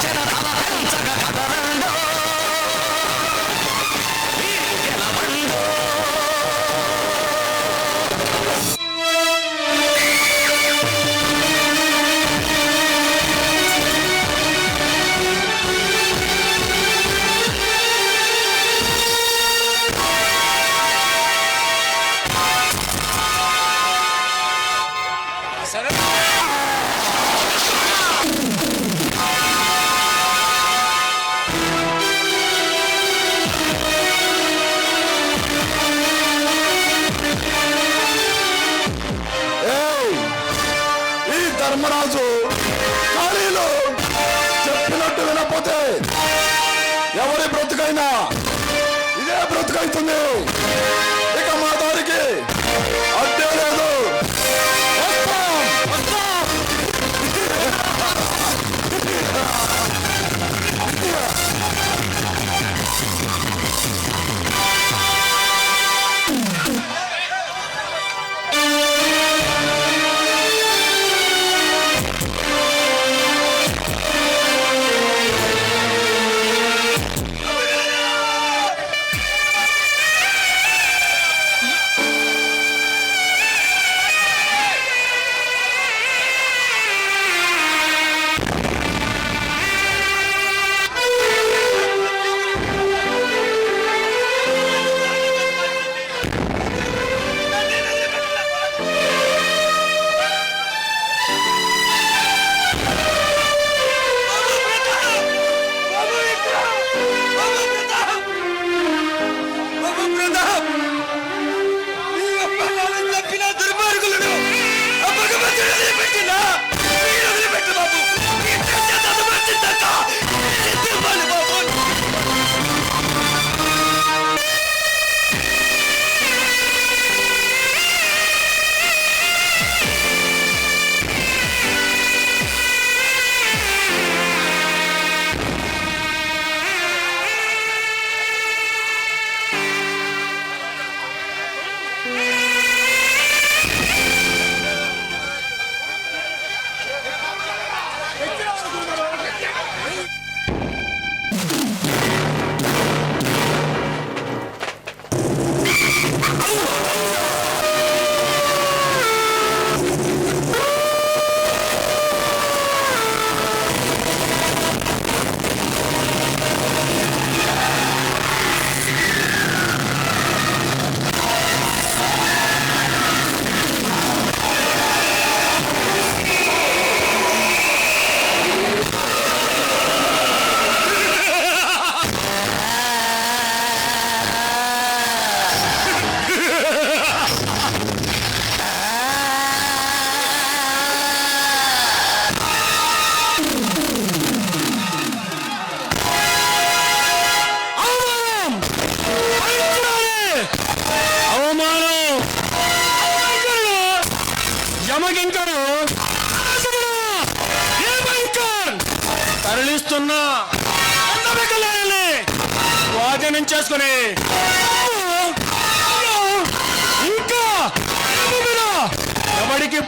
加拿大。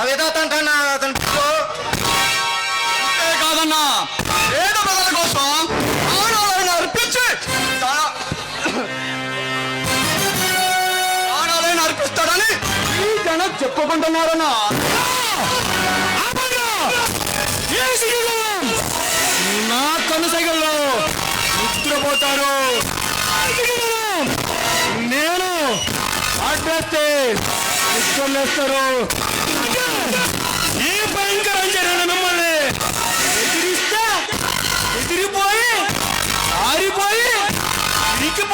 అదేదో అతను కన్నా అతను కాదన్నా. పేద ప్రజల కోసం ఆడాలని అర్పించి ఆడాలని అర్పిస్తాడని ఈ జనం చెప్పుకుంటున్నారన్నా. నా కనుసగల్లో నిద్రపోతారు నేను అడ్డేస్తే వేస్తారు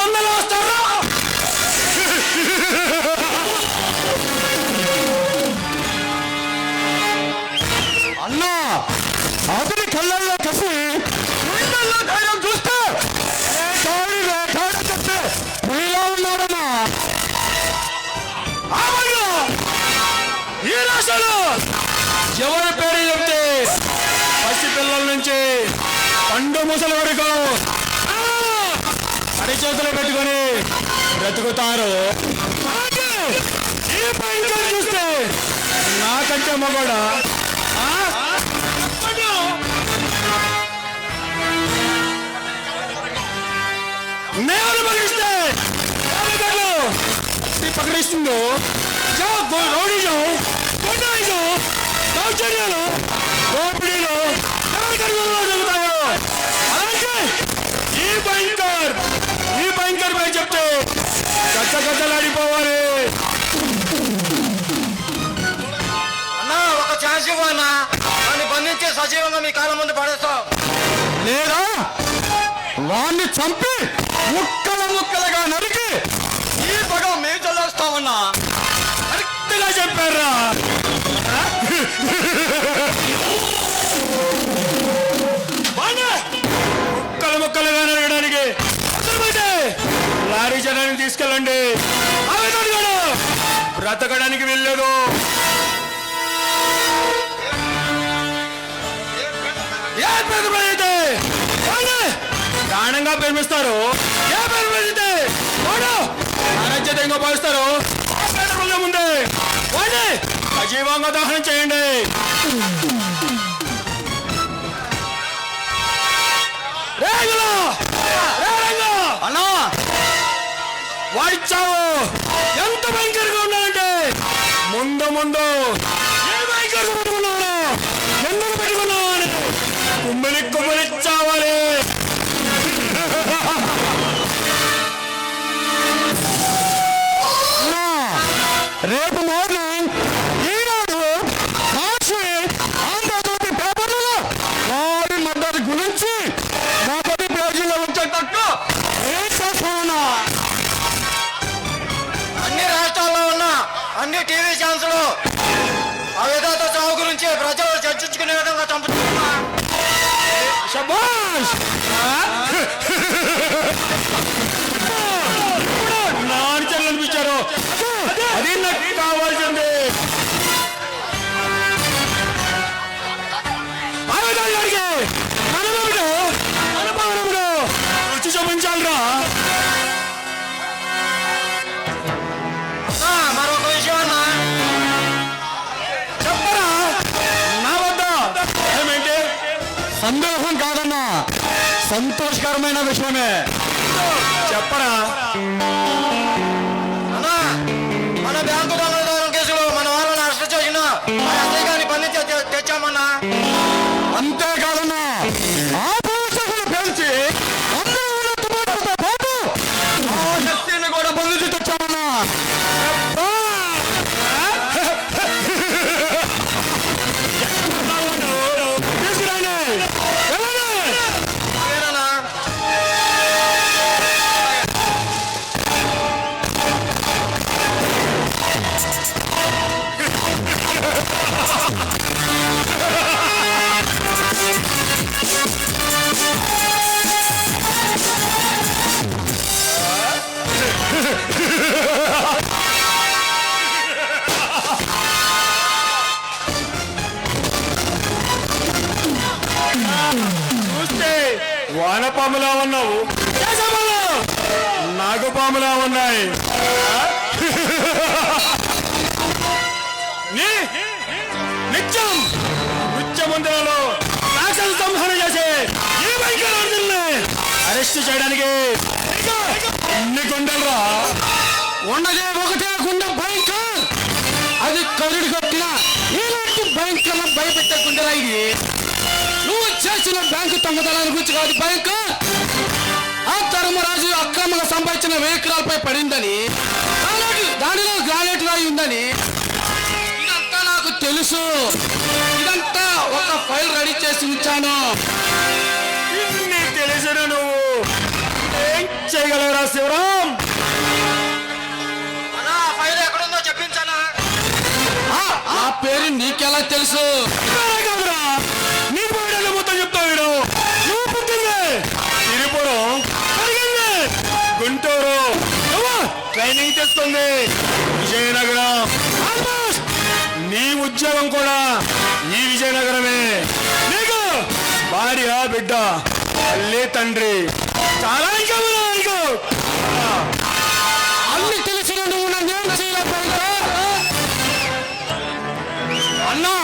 పొందలు వస్తారు? అన్నా అతని కళ్ళల్లో కసి గుండెల్లో ధైర్యం చూస్తే చెప్తే మీలా ఉన్నాడన్నా ఈ రాష్ట్రంలో ఎవరి పేరు చెప్తే పసి నుంచి పండు ముసలి వరకు అడి చేతులు పెట్టుకొని బ్రతుకుతారు. ఈ చూస్తే నాకంటే మగోడా నేను పగిలిస్తే పకడిస్తుందో రౌడీజం దౌర్జన్యాలు దోపిడీలు అలాగే ఈ భయంకర్ పై చెప్తే గచ్చ గచ్చలాడిపోవాలి అన్నా ఒక ఛాన్స్ ఇవ్వన్నా బంధించి సజీవంగా మీ కాలం ముందు పడేస్తాం లేదా? వాణ్ణి చంపి ముక్కల ముక్కలుగా నరికి ఈ పగ మేము చల్లేస్తామన్నా. కరెక్ట్గా చెప్పారా తీసుకెళ్ళండి. బ్రతకడానికి వెళ్ళలేదు ఏ ప్రతిభైతే ప్రాణంగా ప్రేమిస్తారు. ఏ ప్రతిభైతే వాడు. భావిస్తారు ఆ ముందే. వాడిని. సజీవంగా దహనం చేయండి. ముందు ముందు ఏ అన్ని టీవీ ఛానల్స్ అవిధాత చావు గురించి ప్రజలు చర్చించుకునే విధంగా చంపుతున్నా సంతోషకరమైన విషయమే వానపాములా ఉన్నావు? నాగుపాములా ఉన్నాయి. నిత్యం నృత్యమందిరంలో రాక్షస సంహారం చేసే ఈ భయంకరాన్ని అరెస్ట్ చేయడానికి ఎన్ని గుండెలరా? ఉన్నదే ఒకటే గుండె భయంకర్. అది కరుడు కట్టిన ఇలాంటి భయంకర భయపెట్టే గుండెరా ఇది? నువ్వు చేసిన బ్యాంకు దొంగతనాల గురించి కాదు బ్యాంకు. ఆ ధర్మరాజు అక్రమంగా సంపాదించిన వెహికల్పై పడిందని దానిలో గ్రానైట్ రాయి ఉందని. ఇదంతా నాకు తెలుసు. ఇదంతా ఒక ఫైల్ రెడీ చేసి ఉంచాను. ఇన్ని తెలిసిన నువ్వు. ఏం చేయగలరా శివరాం? అన్నా ఆ ఫైల్ ఎక్కడుందో చెప్పించానా? ఆ పేరు నీకెలా తెలుసు? తెస్తుంది విజయనగరం. నీ ఉద్యోగం కూడా ఈ విజయనగరమే. నీకు భార్య బిడ్డ తల్లి తండ్రి. చాలా ఇంకా నీకు. అన్ని తెలిసిన నువ్వు నన్ను అన్నా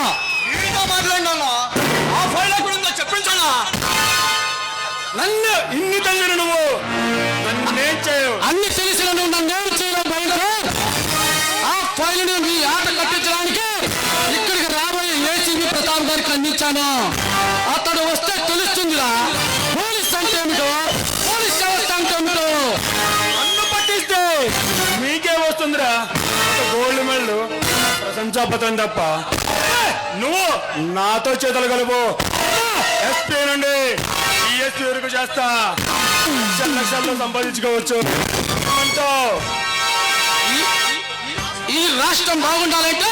ఆ ఫైల్ ఎక్కడ ఉందో చెప్పించన్నా నన్ను ఇన్ని తెలిసిన నువ్వు నన్నేం చేయవు. అన్ని తెలిసిన నువ్వు నన్ను ఏం ఆ ఫైల్ మీ ఆట కట్టించడానికి ఇక్కడికి రాబోయే ఏసీబీ ప్రతాప్ గారికి అందించాను. అతడు వస్తే తెలుస్తుందిరా. పోలీస్ అంటే ఏమిటో? పోలీస్ వ్యవస్థ అంటే ఏమిటో? నన్ను పట్టిస్తే మీకే వస్తుందిరా. ఒక గోల్డ్ మెడల్ ప్రశంసాపత్రం తప్ప. నువ్వు నాతో చేతులు కలుపు. ఎస్పీ నుండి ఈఎస్పీ వరకు చేస్తా. లక్షల లక్షల్లో సంపాదించుకోవచ్చు. అంటావు ఈ రాష్ట్రం బాగుండాలంటే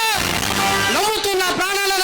నవ్వుతూ ప్రాణాలను ప్రాణాలు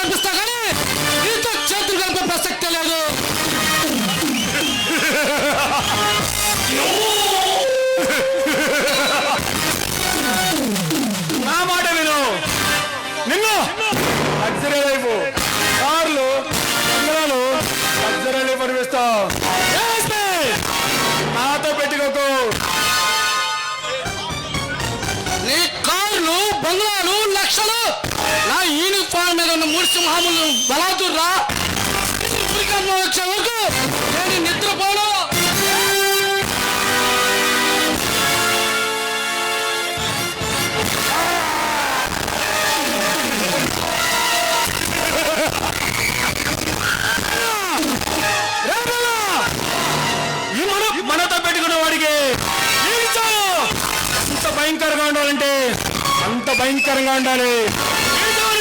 భయంకరంగా ఉండాలి.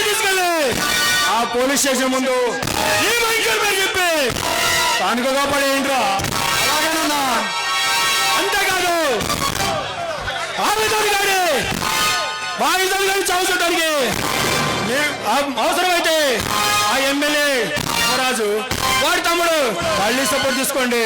తీసుకెళ్ళి. ఆ పోలీస్ స్టేషన్ ముందు ఈ భయంకర చెప్పి తానుకగా పడేయండిరా అలాగేనన్నా అంతేకాదు ఆవేదన గాడి వాయిదాలు కానీ చావుకోవడానికి అవసరమైతే ఆ ఎమ్మెల్యే రాజు వాడి తమ్ముడు మళ్ళీ సపోర్ట్ తీసుకోండి.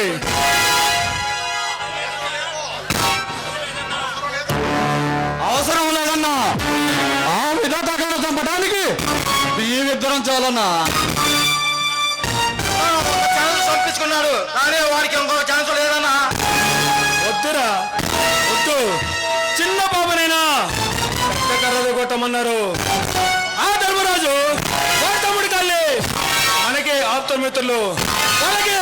చాలన్నా ఛాన్స్ పంపించుకున్నాడు. కానీ వాడికి ఇంకొక ఛాన్స్ లేదన్నా. వద్దురా. వద్దు. చిన్న పాపనైనా? కర్రలు కొట్టమన్నారు. ఆ ధర్మరాజు తమ్ముడి తల్లి. మనకి ఆప్త మిత్రులు వాళ్ళకి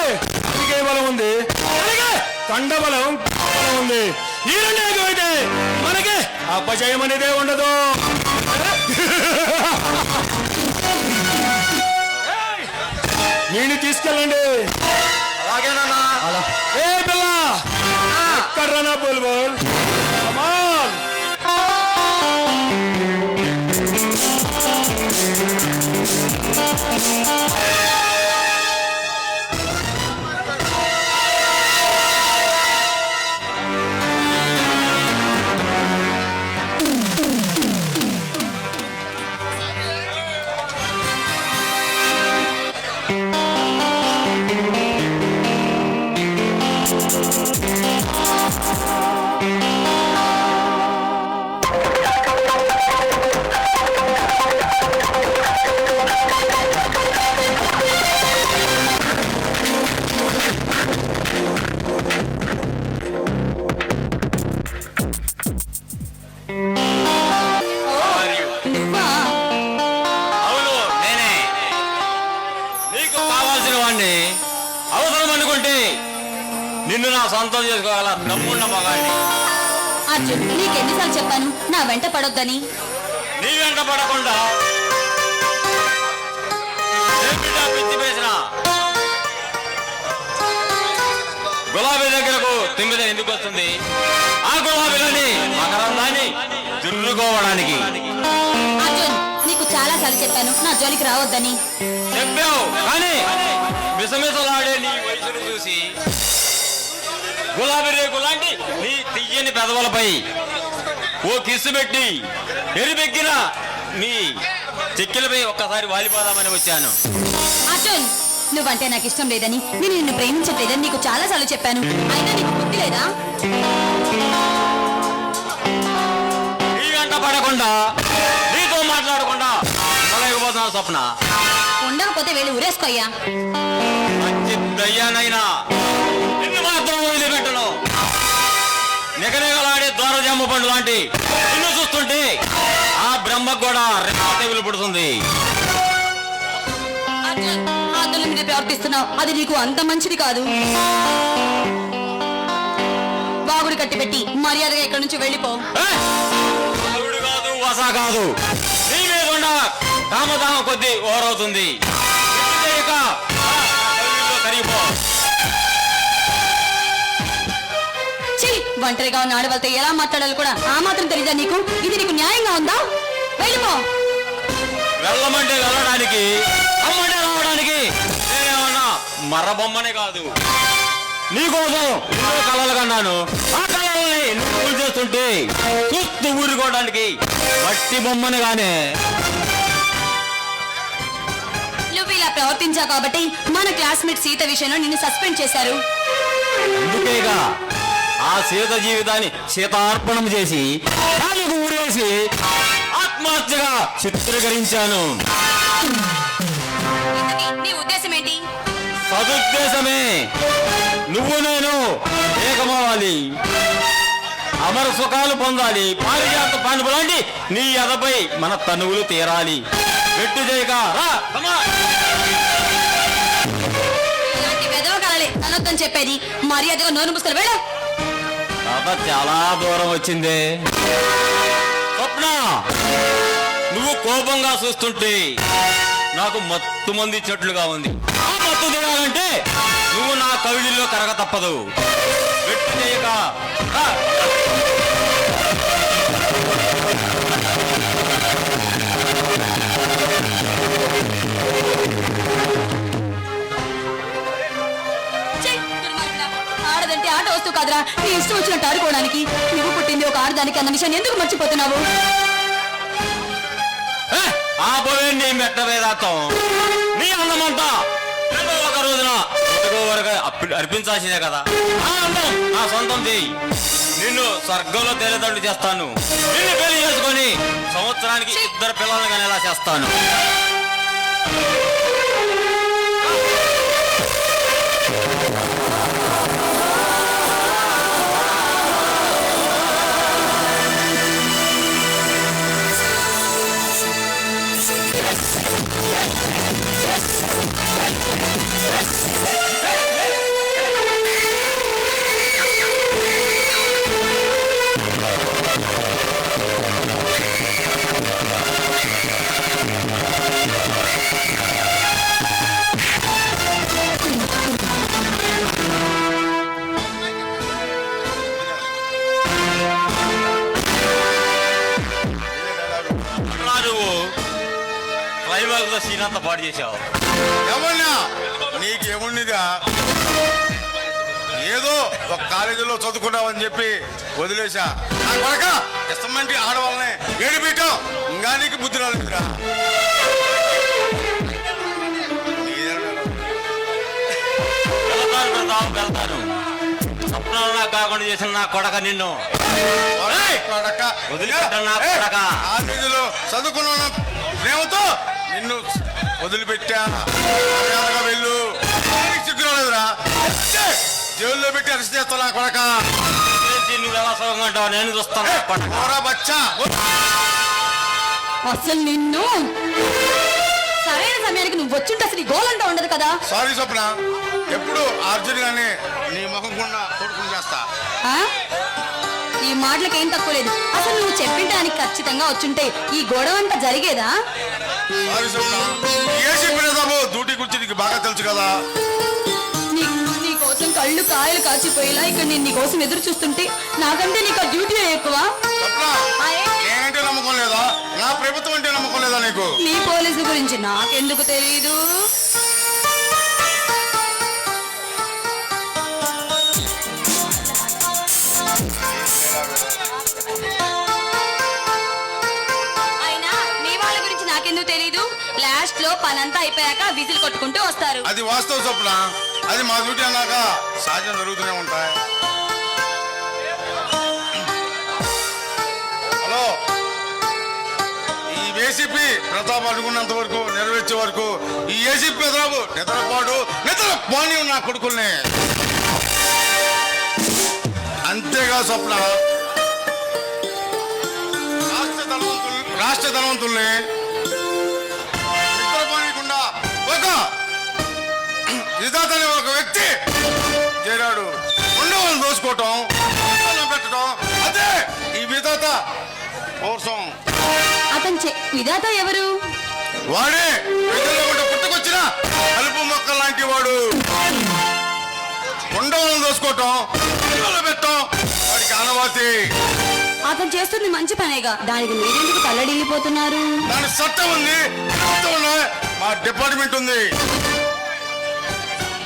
మనకి బలం ఉంది. మనకి కండ బలం బలం ఉంది. ఈ రెండు ఏకమైతే మనకి అపజయం అనేదే ఉండదు. నేను తీసుకెళ్ళండి. ఏ పిల్ల! ఎక్కడ బోల్ బోల్ కమాన్ దమ్మున్న మగాడిని అర్జున్ నీకెన్నిసార్లు చెప్పాను? నా వెంట పడొద్దని. నీ వెంట పడకుండా ఏమిటా పిచ్చి పేసిన గులాబీ దగ్గరకు తిమ్మిద ఎందుకు వస్తుంది? ఆ గులాబీలని మకరందాన్ని దున్నుకోవడానికి అర్జున్ నీకు చాలా సార్లు చెప్పాను నా జోలికి రావద్దని. చెప్పావు కానీ మిసమిసలాడే నీ వయసును చూసి గులాబీ రేకు లాంటి నీ తీయని పెదవులపై ఓ కిస్సు పెట్టి ఎరిపెక్కిన నీ చెక్కిలపై ఒక్కసారి వాలిపోదామని వచ్చాను. అర్జున్ నువ్వంటే నాకు ఇష్టం లేదని నేను నిన్ను ప్రేమించట్లేదని నీకు చాలా సార్లు చెప్పాను. అయినా నీకు బుద్ధి లేదా? నీ వెంట పడకుండా నీతో మాట్లాడకుండా ఉండలేకపోతున్నా స్వప్న. ఉండకపోతే వెళ్ళి ఉరేసుకోయ్యా మంచి దయ్యానైనా దూరజమ్మ పండు లాంటి నిన్ను చూస్తుంటే ఆ బ్రహ్మకు కూడా తెగులు పుడుతుంది ఆందోళన మీద ప్రవర్తిస్తున్నావు అది నీకు అంత మంచిది కాదు బాగుడు కట్టిపెట్టి మర్యాదగా ఇక్కడి నుంచి వెళ్ళిపో కాదు వస కాదు కొద్ది ఓరవుతుంది కరిగిపో ఒంటరిగా ఉన్న ఆడవాళ్ళతో ఎలా మాట్లాడాలి కూడా ఆ మాత్రం తెలీదా నీకు? ఇది నీకు న్యాయంగా ఉందా? వెళ్ళిపో. వెళ్ళమంటే వెళ్ళడానికి అమ్మంటే రావడానికి నేనేమన్నా మర్రబొమ్మనే కాదు. నీకోసం ఎన్నో కళలు కన్నాను. ఆ కళల్ని నువ్వు పూజ చేస్తుంటే చూస్తూ ఊరుకోవడానికి మట్టి బొమ్మని గానే నువ్వు ఇలా ప్రవర్తించావు కాబట్టి మన క్లాస్మేట్ సీత విషయంలో నిన్ను సస్పెండ్ చేశారు. అందుకేగా ఆ సీత జీవితాన్ని సీతార్పణం చేసి కాలుకు ఊరేసి ఆత్మహత్యగా చిత్రీకరించాను. ఉద్దేశం ఏంటి? సదుద్దేశమే. నువ్వు నేను ఏకమవ్వాలి. అమర సుఖాలు పొందాలి. పారిజాత పానుపు లాంటి నీ ఎదపై మన తనువులు తీరాలి. పెట్టు చేయక రా చెప్పేది. మర్యాదగా నోరు ముస్తారు వేళ కథ చాలా దూరం వచ్చిందే. స్వప్న నువ్వు కోపంగా చూస్తుంటే నాకు మత్తు మంది చెట్లుగా ఉంది. ఆ మత్తు తినాలంటే నువ్వు నా కవిడిలో కరగ తప్పదు. చేయక కాదురా. నీ ఇష్టం వచ్చినట్టు ఆడుకోవడానికి. నువ్వు పుట్టింది ఒక ఆడదానికి అన్న విషయాన్ని ఎందుకు మర్చిపోతున్నావు? ఏ, ఆ పోయే నీ మెట్ట వేదాంతం నీ అన్నమంతా ఏదో ఒక రోజున ఒకటో వరకు అప్పి- అర్పించాల్సిందే కదా. ఆ అందం నా సొంతం చేయి నిన్ను స్వర్గంలో తేలిదండ్రు చేస్తాను. నిన్ను పెళ్ళి చేసుకొని సంవత్సరానికి ఇద్దరు పిల్లల్ని కనేలా చేస్తాను. క్లైమాక్స్లో సీన్ అంతా పాడు చేసావు ఎవరినా నీకు ఏముండిగా ఏదో ఒక కాలేజీలో చదువుకున్నావని చెప్పి వదిలేశా. నా కొడక! ఇష్టమంటి ఆడవాళ్ళని ఏడిపిట్టాం ఇంకా నీకు బుద్ధి రాలేదురా. వెళ్తాను స్వప్నాలు కాకుండా చేసిన నా కొడక నిన్ను. కొడక. వదిలిపెట్టను నా కొడక. కాలేజీలో చదువుకున్న ప్రేమతో నిన్ను వదిలిపెట్టా. వెళ్ళు. నీకు సిగ్గు రాలేదురా. ఛే, జైల్లో పెట్టి అరెస్ట్ చేస్తా నా కొడక నువ్వు ఎలా నేను చూస్తాను. బచ్చా. అసలు నిన్ను సరైన సమయానికి నువ్వు వచ్చుంటే అసలు ఈ గోలంతా ఉండదు కదా? సారీ స్వప్న. ఎప్పుడు అర్జున్ గాని నీ ముఖం గుండా కొడుకుని చేస్తా. ఆ? ఈ మాటలకు ఏం తక్కువ లేదు. అసలు నువ్వు చెప్పింటానికి ఖచ్చితంగా వచ్చుంటే ఈ గొడవ అంతా జరిగేదా? ఏసీ పిల్లదాము డ్యూటీ గురించి నీకు బాగా తెలుసు కదా. నీ నీ కోసం కళ్ళు కాయలు కాచిపోయేలా ఇక్కడ నేను నీ కోసం ఎదురు చూస్తుంటే నాకంటే నీకు ఆ డ్యూటీ ఎక్కువ? నేనంటే నమ్మకం లేదా? నా ప్రభుత్వం అంటే నమ్మకం లేదా నీకు? నీ పోలీసు గురించి నాకెందుకు తెలియదు లాస్ట్లో పనంతా అయిపోయాక విజిల్ కొట్టుకుంటూ వస్తారు. అది వాస్తవ చొప్పున. అది మా డ్యూటీ అన్నాక సహజం జరుగుతూనే ఉంటాయి. హలో. ఈ ఏసీపీ ప్రతాప్ అడుగున్నంత వరకు నెరవేర్చే వరకు ఈ ఏసీపీ ప్రతాప్ నిద్రపాటు నిద్ర పోనీ నా కొడుకుల్ని. అంతేగా స్వప్న. రాష్ట్ర ధనవంతులు రాష్ట్ర ధనవంతుల్ని అనే ఒక వ్యక్తి చేరాడు. ఉండవని దోసుకోవటం పెట్టడం అదే ఈ విధాత కోసం. అతను విధాత ఎవరు? వాడే పుట్టుకొచ్చిన కలుపు మొక్క లాంటి వాడు. ఉండవలను దోసుకోవటం పెట్టడం వాడికి ఆనవాతి అతను చేస్తుంది మంచి పనేగా. దానికి మీరెందుకు తల్లడిల్లిపోతున్నారు? దాని చట్టం ఉంది. మా డిపార్ట్మెంట్ ఉంది.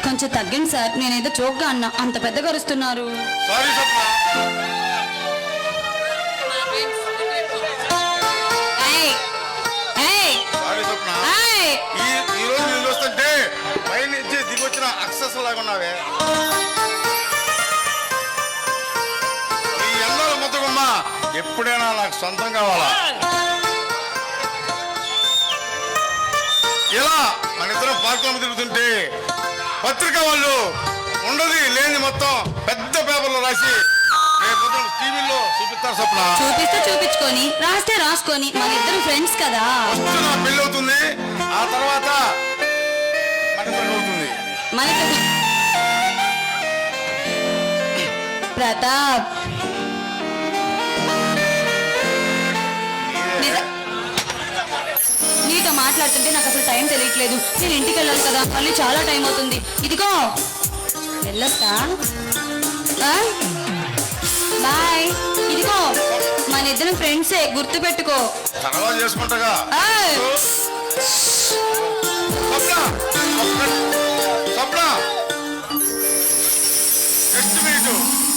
కొంచెం తగ్గండి సార్ నేనేదో చోక్గా అన్నా అంత పెద్దగా అరుస్తున్నారు సారీ స్వప్న ఏయ్! ఏయ్! సారీ స్వప్న ఏయ్! ఈ ఈ రోజు నేను చూస్తుంటే పై నుంచి దిగొచ్చిన అక్సెస్ లాగా ఉన్నావే ఈ ఎందల మొత్తగుమ్మ ఎప్పుడైనా నాకు సొంతం కావాలా ఇలా మన ఇద్దరం పార్కులో తిరుగుతుంటే పత్రిక వాళ్ళు ఉండదు లేని మొత్తం పెద్ద పేపర్లో రాసి రేపు టీవీలో చూపిస్తారు స్వప్న చూపిస్తే చూపించుకొని రాస్తే రాసుకొని మన ఇద్దరు ఫ్రెండ్స్ కదా. ఫస్ట్ నా పెళ్ళి అవుతుంది ఆ తర్వాత మన పెళ్ళి అవుతుంది మన ఇద్దరు- ప్రతాప్ నీతో మాట్లాడుతుంటే నాకు అసలు టైం తెలియట్లేదు. నేను ఇంటికి వెళ్ళాలి కదా. మళ్ళీ చాలా టైం అవుతుంది. ఇదిగో. వెళ్ళొస్తా? బాయ్. ఇదిగో. మన ఇద్దరం ఫ్రెండ్సే. గుర్తు పెట్టుకో.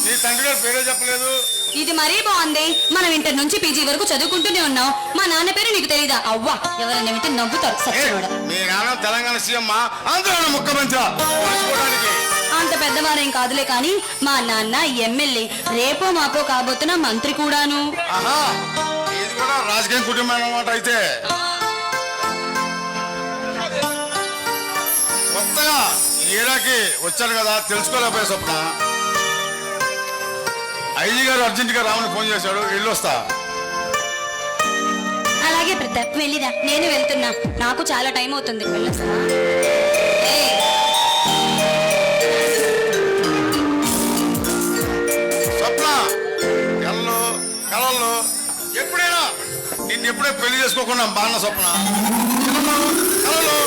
నీ తండ్రి గారి పేరే చెప్పలేదు. ఇది మరీ బాగుంది. మనం ఇంటర్ నుంచి పీజీ వరకు చదువుకుంటూనే ఉన్నాం. మా నాన్న పేరు నీకు తెలీదా? అవ్వా ఎవరైనా వింటే నవ్వుతారు ఏ, సచ్చినోడా మీ నాన్న తెలంగాణ సీఎం ఆంధ్ర ముఖ్యమంత్రి తెలుసుకోవడానికి అంత పెద్దవారేం కాదులే కానీ మా నాన్న ఎమ్మెల్యే. రేపో మాపో కాబోతున్న మంత్రి కూడాను. ఆహా ఇది కూడా రాజకీయ కుటుంబం అన్నమాట అయితే. కొత్తగా ఈ ఏడాకి వచ్చారు కదా తెలుసుకోలేకపోయా స్వప్న. ఐజీ గారు అర్జెంట్గా రామని ఫోన్ చేశాడు. వెళ్ళి వస్తా అలాగే ప్రతాప్ వెళ్ళిరా. నేను వెళ్తున్నా. నాకు చాలా టైం అవుతుంది. వెళ్ళొస్తా. ఏయ్, స్వప్న కళ్ళు కళల్లో ఎప్పుడైనా నిన్ను ఎప్పుడే పెళ్ళి చేసుకోకుండా బాన్న స్వప్న. కళలు